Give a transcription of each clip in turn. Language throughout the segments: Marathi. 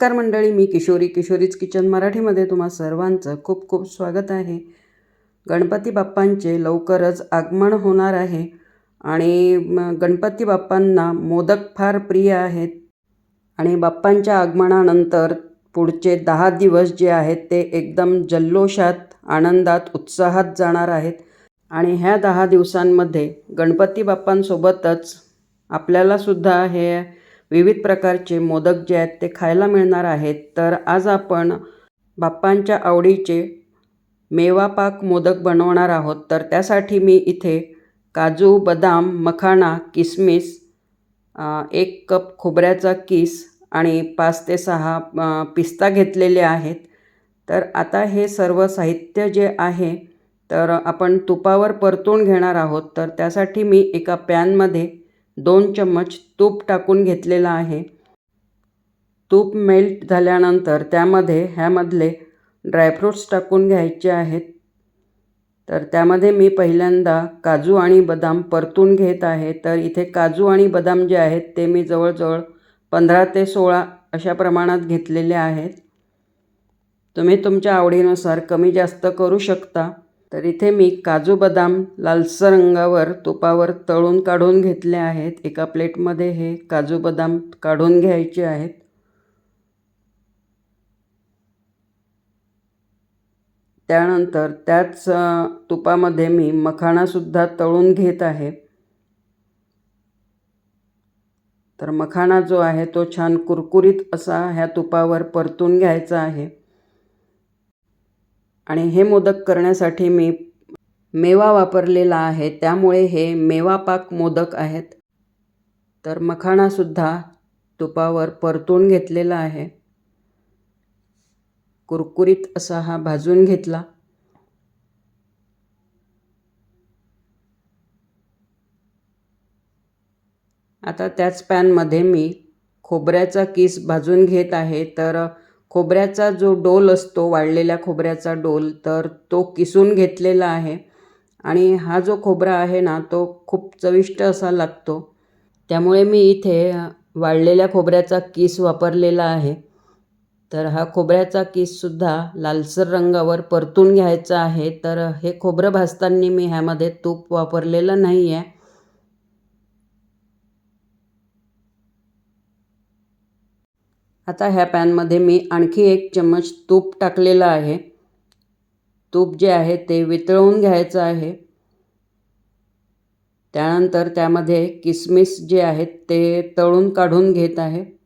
नमस्कार मंडळी मी किशोरी किशोरीच किचन मराठीमध्ये तुम्हा सर्वांचं खूप खूप स्वागत आहे. गणपती बाप्पांचे लवकरच आगमन होणार आहे आणि म- गणपती बाप्पांना मोदक फार प्रिय आहेत आणि बाप्पांच्या आगमनानंतर पुढचे दहा दिवस जे आहेत ते एकदम जल्लोषात आनंदात उत्साहात जाणार आहेत. आणि ह्या दहा दिवसांमध्ये गणपती बाप्पांसोबतच आपल्यालासुद्धा हे विविध प्रकारचे मोदक जे आहेत ते खायला मिळणार आहेत. तर आज आपण बाप्पांच्या आवडीचे मेवा पाक मोदक बनवणार आहोत. तर त्यासाठी मी इथे काजू बदाम मखाणा किसमिस एक कप खोबऱ्याचा किस आणि पाच ते सहा पिस्ता घेतलेले आहेत. तर आता हे सर्व साहित्य जे आहे तर आपण तुपावर परतून घेणार आहोत. तर त्यासाठी मी एका पॅनमध्ये दोन चम्मच तूप टाकून घेतलेलं आहे. तूप मेल्ट झाल्यानंतर त्यामध्ये ह्यामधले ड्रायफ्रूट्स टाकून घ्यायचे आहेत. तर त्यामध्ये मी पहिल्यांदा काजू आणि बदाम परतून घेत आहे. तर इथे काजू आणि बदाम जे आहेत ते मी जवळजवळ पंधरा ते सोळा अशा प्रमाणात घेतलेले आहेत. तुम्ही तुमच्या आवडीनुसार कमी जास्त करू शकता. तर इथे मी काजू बदाम लालसर रंगावर तुपावर तळून काढून घेतले आहेत. एका प्लेटमध्ये हे काजू बदाम काढून घ्यायचे आहेत. त्यानंतर त्याच तुपामध्ये मी मखाणासुद्धा तळून घेत आहे. तर मखाणा जो आहे तो छान कुरकुरीत असा ह्या तुपावर परतून घ्यायचा आहे. आणि हे मोदक करण्यासाठी मी मेवा वापरलेला आहे. त्यामुळे हे मेवापाक मोदक आहेत. तर मखाणासुद्धा तुपावर परतून घेतलेला आहे. कुरकुरीत असा हा भाजून घेतला. आता त्याच पॅनमध्ये मी खोबऱ्याचा किस भाजून घेत आहे. तर खोबऱ्याचा जो डोल असतो वाळलेल्या खोबऱ्याचा डोल तर तो किसून घेतलेला आहे. आणि हा जो खोबरा आहे ना तो खूप चविष्ट असा लागतो. त्यामुळे मी इथे वाळलेल्या खोबऱ्याचा किस वापरलेला आहे. तर हा खोबऱ्याचा किससुद्धा लालसर रंगावर परतून घ्यायचा आहे. तर हे खोबरं भाजताना मी ह्यामध्ये तूप वापरलेलं नाही आहे आता ह्या पॅनमध्ये मी आणखी एक चम्मच तूप टाकलेलं आहे. तूप जे आहे ते वितळवून घ्यायचं आहे. त्यानंतर त्यामध्ये किसमिस जे आहेत ते तळून काढून घेत आहे.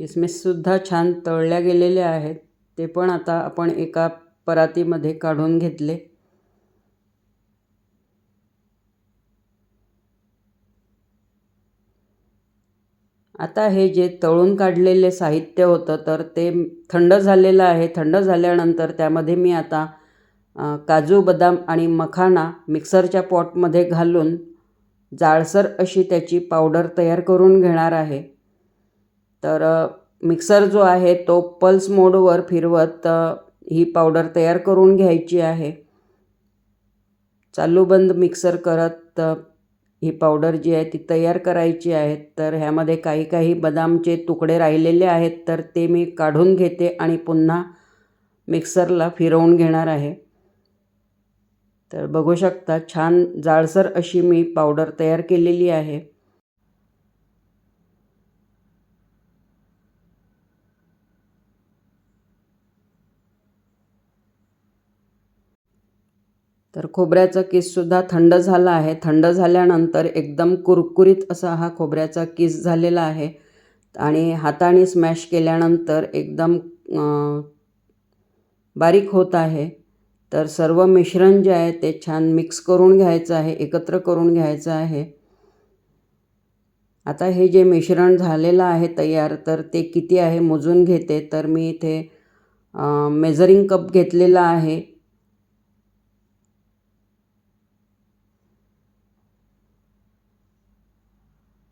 किसमिससुद्धा छान तळल्या गेलेले आहेत. ते पण आता आपण एका परातीमध्ये काढून घेतले. आता हे जे तळून काढलेले साहित्य होतं तर ते थंड झालेलं आहे. थंड झाल्यानंतर त्यामध्ये मी आता काजू बदाम आणि मखाना मिक्सरच्या पॉटमध्ये घालून जाळसर अशी त्याची पावडर तयार करून घेणार आहे. तर मिक्सर जो आहे तो पल्स मोडवर फिरवत ही पावडर तयार करून घ्यायची आहे. चालू बंद मिक्सर करत ही पावडर जी आहे ती तयार करायची आहे. तर ह्यामध्ये काही काही बदामचे तुकडे राहिलेले आहेत तर ते मी काढून घेते आणि पुन्हा मिक्सरला फिरवून घेणार आहे. तर बघू शकता छान जाडसर अशी मी पावडर तयार केलेली आहे. तर खोबऱ्याचा किससुद्धा थंड झाला आहे. थंड झाल्यानंतर एकदम कुरकुरीत असा हा खोबऱ्याचा किस झालेला आहे. आणि हाताने स्मॅश केल्यानंतर एकदम बारीक होत आहे. तर सर्व मिश्रण जे आहे ते छान मिक्स करून घ्यायचं आहे एकत्र करून घ्यायचं आहे. आता हे जे मिश्रण झालेलं आहे तयार तर ते किती आहे मोजून घेते. तर मी इथे मेजरिंग कप घेतलेला आहे.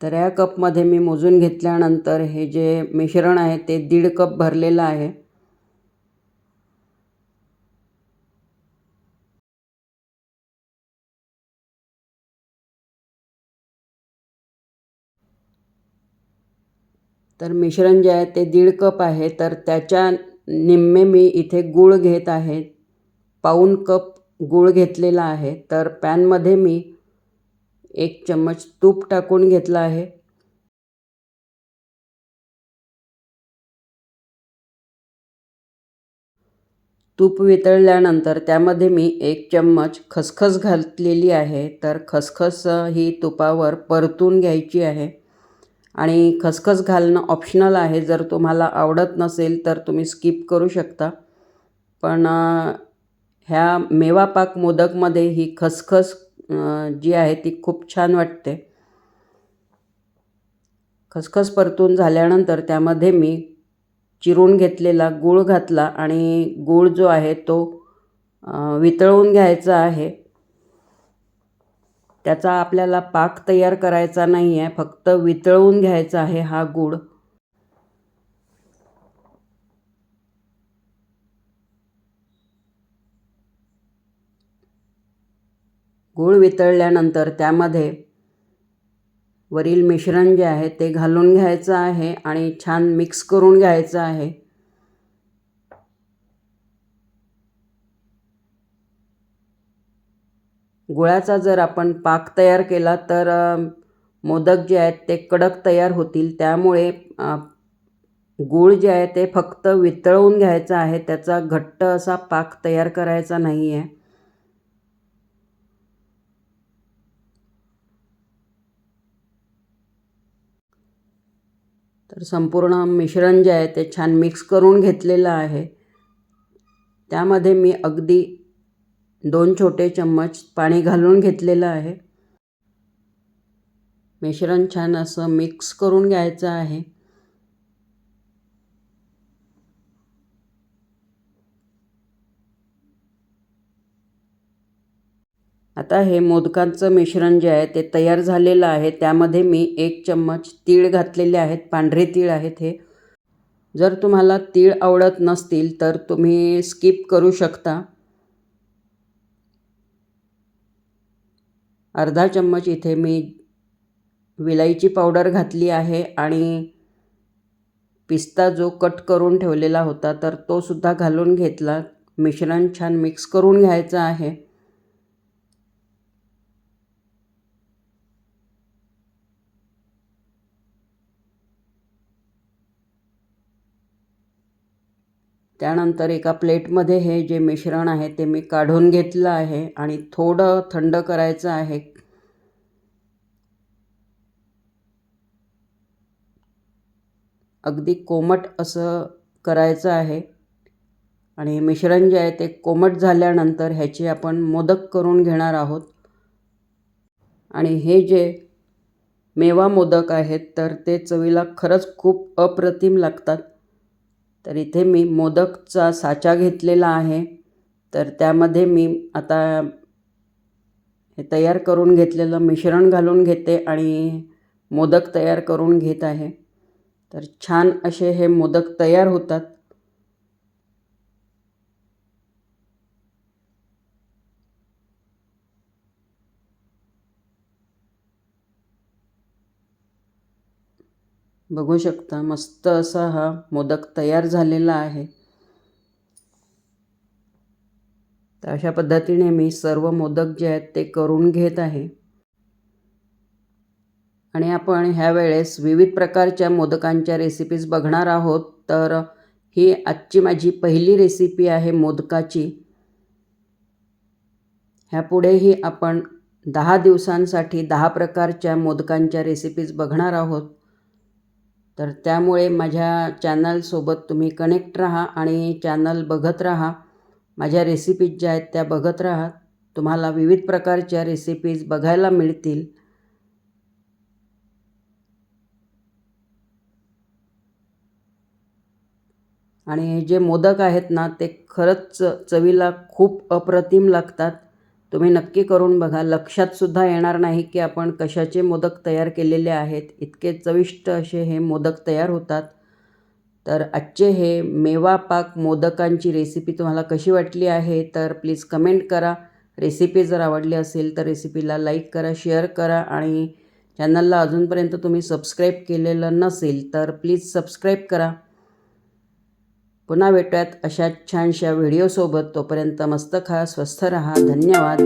तर या कपमध्ये मी मोजून घेतल्यानंतर हे जे मिश्रण आहे ते दीड कप भरलेलं आहे. तर मिश्रण जे आहे ते दीड कप आहे. तर त्याच्या निम्मे मी इथे गूळ घेत आहे. पाऊण कप गूळ घेतलेला आहे. तर पॅनमध्ये मी एक चम्मच तूप टाकून घेतला आहे. तूप वितळल्यानंतर त्यामध्ये मी एक चम्मच खसखस घातलेली आहे. तर खसखस ही तुपावर परतून घ्यायची आहे. आणि खसखस घालणं ऑप्शनल आहे. जर तुम्हाला आवडत नसेल तर तुम्ही स्किप करू शकता. पण ह्या मेवापाक मोदकमध्ये ही खसखस जी आहे ती खूप छान वाटते. खसखस परतून झाल्यानंतर त्यामध्ये मी चिरून घेतलेला गूळ घातला आणि गूळ जो आहे तो वितळवून घ्यायचा आहे. त्याचा आपल्याला पाक तयार करायचा नाही आहे फक्त वितळवून घ्यायचा आहे हा गूळ. गूळ वितळल्यानंतर त्यामध्ये वरील मिश्रण जे आहे ते घालून घ्यायचं आहे आणि छान मिक्स करून घ्यायचं आहे. गुळाचा जर आपण पाक तयार केला तर मोदक जे आहेत ते कडक तयार होतील. त्यामुळे गूळ जे आहे ते फक्त वितळवून घ्यायचं आहे. त्याचा घट्ट असा पाक तयार करायचा नाही आहे तर संपूर्ण मिश्रण जे आहे ते छान मिक्स करून घेतलेलं आहे. त्यामध्ये मी अगदी दोन छोटे चम्मच पाणी घालून घेतलेलं आहे. मिश्रण छान असं मिक्स करून घ्यायचं आहे. आता हे मोदकांचं मिश्रण जे आहे ते तयार झालेलं आहे. त्यामध्ये मी एक चम्मच तीळ घातलेले आहेत. पांढरे तीळ आहेत हे. जर तुम्हाला तीळ आवडत नसतील तर तुम्ही स्किप करू शकता. अर्धा चम्मच इथे मी विलायची पावडर घातली आहे आणि पिस्ता जो कट करून ठेवलेला होता तर तो सुद्धा घालून घेतला. मिश्रण छान मिक्स करून घ्यायचं आहे. त्यानंतर एका प्लेटमध्ये हे जे मिश्रण आहे ते मी काढून घेतलं आहे आणि थोडं थंड करायचं आहे. अगदी कोमट असं करायचं आहे. आणि मिश्रण जे आहे ते कोमट झाल्यानंतर ह्याचे आपण मोदक करून घेणार आहोत. आणि हे जे मेवा मोदक आहेत तर ते चवीला खरंच खूप अप्रतिम लागतात. तर इथे मी मोदकचा साचा घेतलेला आहे. तर त्यामध्ये मी आता हे तयार करून घेतलेलं मिश्रण घालून घेते आणि मोदक तयार करून घेत आहे. तर छान असे हे मोदक तयार होतात. बघू शकता मस्त असा हा मोदक तयार झालेला आहे. तर अशा पद्धतीने मी सर्व मोदक जे आहेत ते करून घेत आहे. आणि आपण ह्या वेळेस विविध प्रकारच्या मोदकांच्या रेसिपीज बघणार आहोत. तर ही आजची माझी पहिली रेसिपी आहे मोदकाची. ह्यापुढेही आपण दहा दिवसांसाठी दहा प्रकारच्या मोदकांच्या रेसिपीज बघणार आहोत. तर त्यामुळे माझ्या चॅनलसोबत तुम्ही कनेक्ट राहा आणि चॅनल बघत राहा. माझ्या रेसिपीज ज्या आहेत त्या बघत राहा. तुम्हाला विविध प्रकारच्या रेसिपीज बघायला मिळतील. आणि जे मोदक आहेत ना ते खरंच चवीला खूप अप्रतिम लागतात. तुम्ही नक्की करून बघा. लक्षातसुद्धा येणार नाही की आपण कशाचे मोदक तयार केलेले आहेत. इतके चविष्ट असे हे मोदक तयार होतात. तर आजचे हे मेवा पाक मोदकांची रेसिपी तुम्हाला कशी वाटली आहे तर प्लीज कमेंट करा. रेसिपी जर आवडली असेल तर रेसिपीला लाईक करा शेअर करा आणि चॅनलला अजूनपर्यंत तुम्ही सबस्क्राईब केलेलं नसेल तर प्लीज सबस्क्राईब करा. पुन्हा भेटूयात अशा छानशा व्हिडिओसोबत तोपर्यंत मस्त खा स्वस्थ रहा. धन्यवाद.